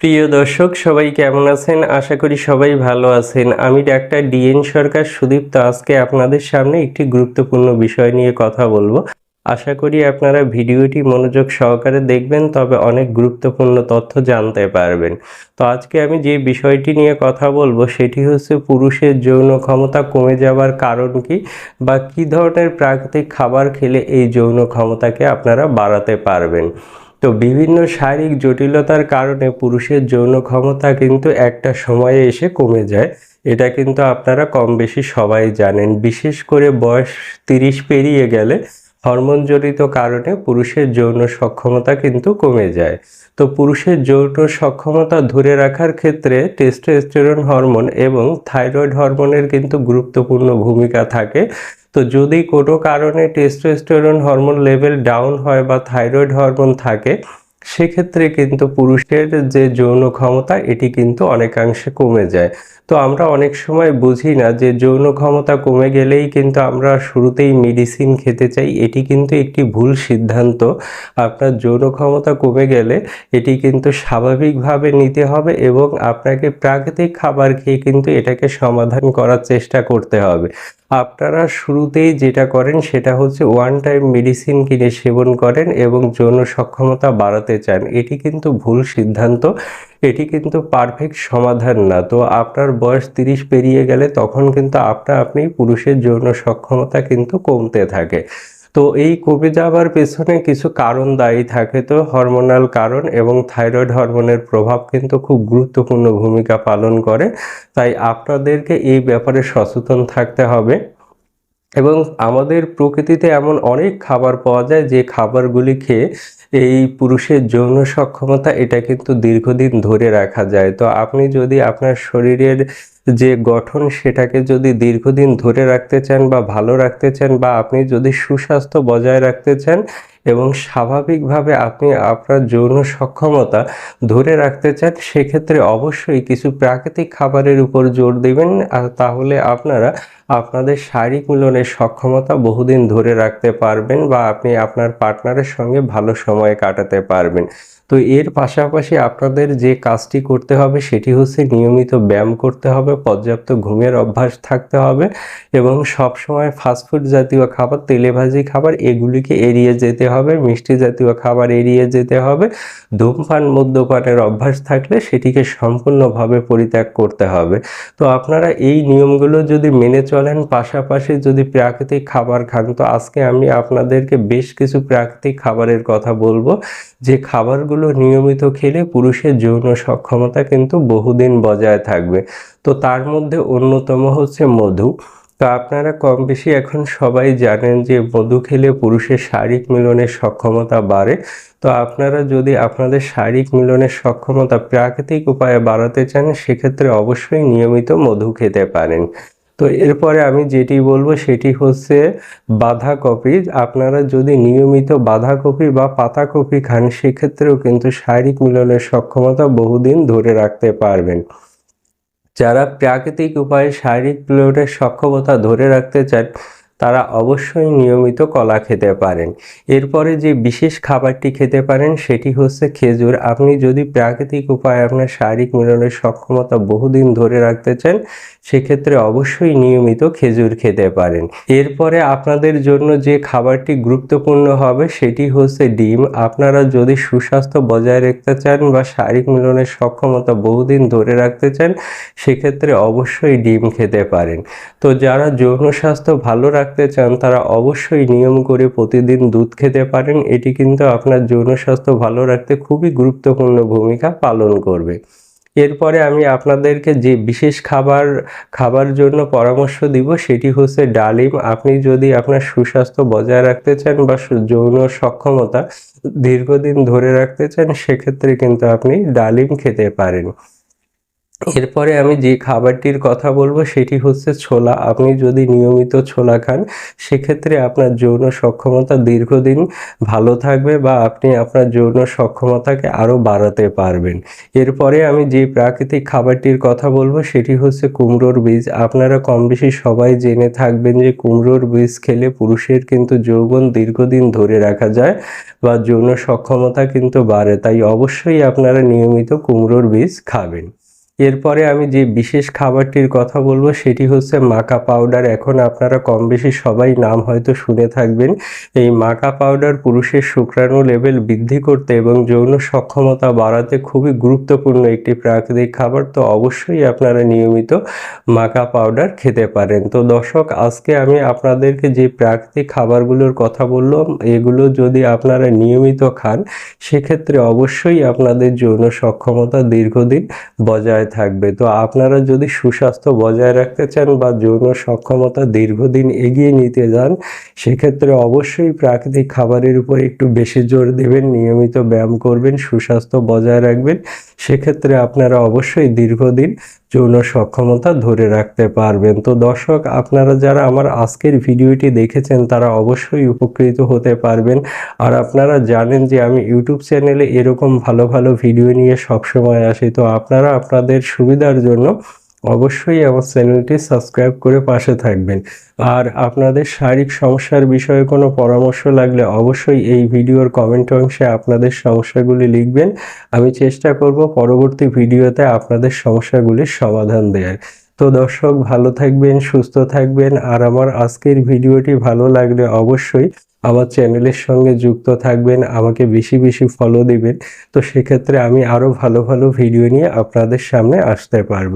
প্রিয় দর্শক, সবাই কেমন আছেন? আশা করি সবাই ভালো আছেন। আমি ডাক্তার ডিএন সরকার সুদীপ্ত আজকে আপনাদের সামনে একটি গুরুত্বপূর্ণ বিষয় নিয়ে কথা বলব। আশা করি আপনারা ভিডিওটি মনোযোগ সহকারে দেখবেন, তবে অনেক গুরুত্বপূর্ণ তথ্য জানতে পারবেন। তো আজকে আমি যে বিষয়টি নিয়ে কথা বলব, সেটি হচ্ছে পুরুষের যৌন ক্ষমতা কমে যাওয়ার কারণ কি বা কী ধরনের প্রাকৃতিক খাবার খেলে এই যৌন ক্ষমতাকে আপনারা বাড়াতে পারবেন। তো বিভিন্ন শারীরিক জটিলতার কারণে পুরুষের যৌন ক্ষমতা কিন্তু একটা সময়ে এসে কমে যায়। এটা কিন্তু আপনারা কম বেশি সবাই জানেন। বিশেষ করে বয়স তিরিশ পেরিয়ে গেলে হরমোনজনিত কারণে পুরুষের যৌন সক্ষমতা কিন্তু কমে যায়। তো পুরুষের যৌন সক্ষমতা ধরে রাখার ক্ষেত্রে টেস্টোস্টেরন হরমোন এবং থাইরয়েড হরমোনের কিন্তু গুরুত্বপূর্ণ ভূমিকা থাকে। তো যদি কোনো কারণে টেস্টোস্টেরন হরমোন লেভেল ডাউন হয় বা থাইরয়েড হরমোন থাকে সেক্ষেত্রে কিন্তু পুরুষের যে যৌন ক্ষমতা, এটি কিন্তু অনেকাংশে কমে যায়। তো আমরা অনেক সময় বুঝি না যে যৌন ক্ষমতা কমে গেলেই কিন্তু আমরা শুরুতেই মেডিসিন খেতে চাই, এটি কিন্তু একটি ভুল সিদ্ধান্ত। আপনার যৌন ক্ষমতা কমে গেলে এটি কিন্তু স্বাভাবিকভাবে নিতে হবে এবং আপনাকে প্রাকৃতিক খাবার খেয়ে কিন্তু এটাকে সমাধান করার চেষ্টা করতে হবে। আপনারা শুরুতেই যেটা করেন সেটা হচ্ছে ওয়ান টাইম মেডিসিন কিনে সেবন করেন এবং যৌন সক্ষমতা বাড়াতে চান, এটি কিন্তু ভুল সিদ্ধান্ত, এটি কিন্তু পারফেক্ট সমাধান না। তো আপনার বয়স তিরিশ পেরিয়ে গেলে তখন কিন্তু আপনা আপনি পুরুষের যৌন সক্ষমতা কিন্তু কমতে থাকে। তো এই কমে যাওয়ার পেছনে কিছু কারণ দায়ী থাকে। তো হরমোনাল কারণ এবং থাইরয়েড হরমোনের প্রভাব কিন্তু খুব গুরুত্বপূর্ণ ভূমিকা পালন করে। তাই আপনাদেরকে এই ব্যাপারে সচেতন থাকতে হবে। এবং আমাদের প্রকৃতিতে এমন অনেক খাবার পাওয়া যায় যে খাবারগুলি খেয়ে এই পুরুষের যৌন সক্ষমতা এটা কিন্তু দীর্ঘদিন ধরে রাখা যায়। তো আপনি যদি আপনার শরীরের যে গঠন সেটাকে যদি দীর্ঘদিন ধরে রাখতে চান বা ভালো রাখতে চান বা আপনি যদি সুস্বাস্থ্য বজায় রাখতে চান এবং স্বাভাবিকভাবে আপনি আপনার যৌন সক্ষমতা ধরে রাখতে চান, সেক্ষেত্রে অবশ্যই কিছু প্রাকৃতিক খাবারের উপর জোর দেবেন। আর তাহলে আপনারা আপনাদের শারীরিক মিলনের সক্ষমতা বহুদিন ধরে রাখতে পারবেন বা আপনি আপনার পার্টনারের সঙ্গে ভালো সময় কাটাতে পারবেন। তো এর পাশাপাশি আপনাদের যে কাজটি করতে হবে সেটি হচ্ছে নিয়মিত ব্যায়াম করতে হবে, পর্যাপ্ত ঘুমের অভ্যাস থাকতে হবে এবং সবসময় ফাস্টফুড জাতীয় খাবার তেলেভাজি খাবার, এগুলিকে এড়িয়ে যেতে হবে মিষ্টি জাতীয় খাবার এড়িয়ে যেতে হবে। ধূমপান মদ্যপানের অভ্যাস থাকলে সেটিকে সম্পূর্ণভাবে পরিত্যাগ করতে হবে। তো আপনারা এই নিয়মগুলো যদি মেনে চলেন, পাশাপাশি যদি প্রাকৃতিক খাবার খান, তো আজকে আমি আপনাদেরকে বেশ কিছু প্রাকৃতিক খাবারের কথা বলব। যে খাবারগুলো নিয়মিত খেলে পুরুষের যৌন সক্ষমতা কিন্তু বহুদিন বজায় থাকবে। তো তার মধ্যে অন্যতম হচ্ছে মধু। তো আপনারা কম বেশি এখন সবাই জানেন যে মধু খেলে পুরুষের শারীরিক মিলনের সক্ষমতা বাড়ে। তো আপনারা যদি আপনাদের শারীরিক মিলনের সক্ষমতা প্রাকৃতিক উপায়ে বাড়াতে চান, সেক্ষেত্রে অবশ্যই নিয়মিত মধু খেতে পারেন। তো এরপরে আমি যেটি বলব, সেটি হচ্ছে বাঁধাকপি। আপনারা যদি নিয়মিত বাঁধাকপি বা পাতাকপি খান, সেক্ষেত্রেও কিন্তু শারীরিক মিলনের সক্ষমতা বহুদিন ধরে রাখতে পারবেন। যারা প্রাকৃতিক উপায়ে শারীরিক মিলনের সক্ষমতা ধরে রাখতে চান তারা অবশ্যই নিয়মিত কলা খেতে পারেন। এরপরে যে বিশেষ খাবারটি খেতে পারেন, সেটি হচ্ছে খেজুর। আপনি যদি প্রাকৃতিক উপায়ে আপনার শারীরিক মিলনের সক্ষমতা বহুদিন ধরে রাখতে চান, সেক্ষেত্রে অবশ্যই নিয়মিত খেজুর খেতে পারেন। এরপরে আপনাদের জন্য যে খাবারটি গুরুত্বপূর্ণ হবে, সেটি হচ্ছে ডিম। আপনারা যদি সুস্বাস্থ্য বজায় রাখতে চান বা শারীরিক মিলনের সক্ষমতা বহুদিন ধরে রাখতে চান, সেক্ষেত্রে অবশ্যই ডিম খেতে পারেন। তো যারা যৌন স্বাস্থ্য ভালো রাখতে চান, তারা অবশ্যই নিয়ম করে প্রতিদিন দুধ খেতে পারেন। এটি কিন্তু আপনার যৌন স্বাস্থ্য ভালো রাখতে খুবই গুরুত্বপূর্ণ ভূমিকা পালন করবে। এরপরে আমি আপনাদেরকে যে বিশেষ খাবার খাবার জন্য পরামর্শ দিব, সেটি হচ্ছে ডালিম। আপনি যদি আপনার সুস্বাস্থ্য বজায় রাখতে চান বা যৌন সক্ষমতা দীর্ঘদিন ধরে রাখতে চান, সেক্ষেত্রে কিন্তু আপনি ডালিম খেতে পারেন। এরপরে আমি যে খাবারটির কথা বলব সেটি হচ্ছে ছোলা। আপনি যদি নিয়মিত ছোলা খান, সেক্ষেত্রে আপনার যৌন সক্ষমতা দীর্ঘদিন ভালো থাকবে বা আপনি আপনার যৌন সক্ষমতাকে আরও বাড়াতে পারবেন। এরপরে আমি যে প্রাকৃতিক খাবারটির কথা বলব, সেটি হচ্ছে কুমড়োর বীজ। আপনারা কম বেশি সবাই জেনে থাকবেন যে কুমড়োর বীজ খেলে পুরুষের কিন্তু যৌবন দীর্ঘদিন ধরে রাখা যায় বা যৌন সক্ষমতা কিন্তু বাড়ে। তাই অবশ্যই আপনারা নিয়মিত কুমড়োর বীজ খাবেন। এরপরে আমি যে বিশেষ খাবারটির কথা বলব, সেটি হচ্ছে মাকা পাউডার। এখন আপনারা কম বেশি সবাই নাম হয়তো শুনে থাকবেন। এই মাকা পাউডার পুরুষের শুক্রাণু লেভেল বৃদ্ধি করতে এবং যৌন সক্ষমতা বাড়াতে খুবই গুরুত্বপূর্ণ একটি প্রাকৃতিক খাবার। তো অবশ্যই আপনারা নিয়মিত মাকা পাউডার খেতে পারেন। তো দর্শক, আজকে আমি আপনাদেরকে যে প্রাকৃতিক খাবারগুলোর কথা বললাম, এগুলো যদি আপনারা নিয়মিত খান, সেক্ষেত্রে অবশ্যই আপনাদের যৌন সক্ষমতা দীর্ঘদিন বজায় থাকবে। তো আপনারা যদি সুস্বাস্থ্য বজায় রাখতে চান বা যৌন সক্ষমতা দীর্ঘদিন এগিয়ে নিতে যান, সেক্ষেত্রে অবশ্যই প্রাকৃতিক খাবারের উপর একটু বেশি জোর দেবেন, নিয়মিত ব্যায়াম করবেন, সুস্বাস্থ্য বজায় রাখবেন। সেক্ষেত্রে আপনারা অবশ্যই দীর্ঘদিন যৌন সক্ষমতা ধরে রাখতে পারবেন। তো দর্শক, আপনারা যারা আমার আজকের ভিডিওটি দেখেছেন, তারা অবশ্যই উপকৃত হতে পারবেন। আর আপনারা জানেন যে আমি ইউটিউব চ্যানেলে এরকম ভালো ভালো ভিডিও নিয়ে সবসময় আসি। তো আপনারা আপনাদের সুবিধার জন্য অবশ্যই আমার চ্যানেলটি সাবস্ক্রাইব করে পাশে থাকবেন। আর আপনাদের শারীরিক সমস্যার বিষয়ে কোনো পরামর্শ লাগলে অবশ্যই এই ভিডিওর কমেন্ট অংশে আপনাদের সমস্যাগুলি লিখবেন। আমি চেষ্টা করব পরবর্তী ভিডিওতে আপনাদের সমস্যাগুলির সমাধান দেওয়ার তো দর্শক, ভালো থাকবেন, সুস্থ থাকবেন। আর আমার আজকের ভিডিওটি ভালো লাগলে অবশ্যই আমার চ্যানেলের সঙ্গে যুক্ত থাকবেন, আমাকে বেশি বেশি ফলো দিবেন, তো সেক্ষেত্রে আমি আরও ভালো ভালো ভিডিও নিয়ে আপনাদের সামনে আসতে পারব।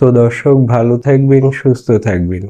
তো দর্শক, ভালো থাকবেন, সুস্থ থাকবেন।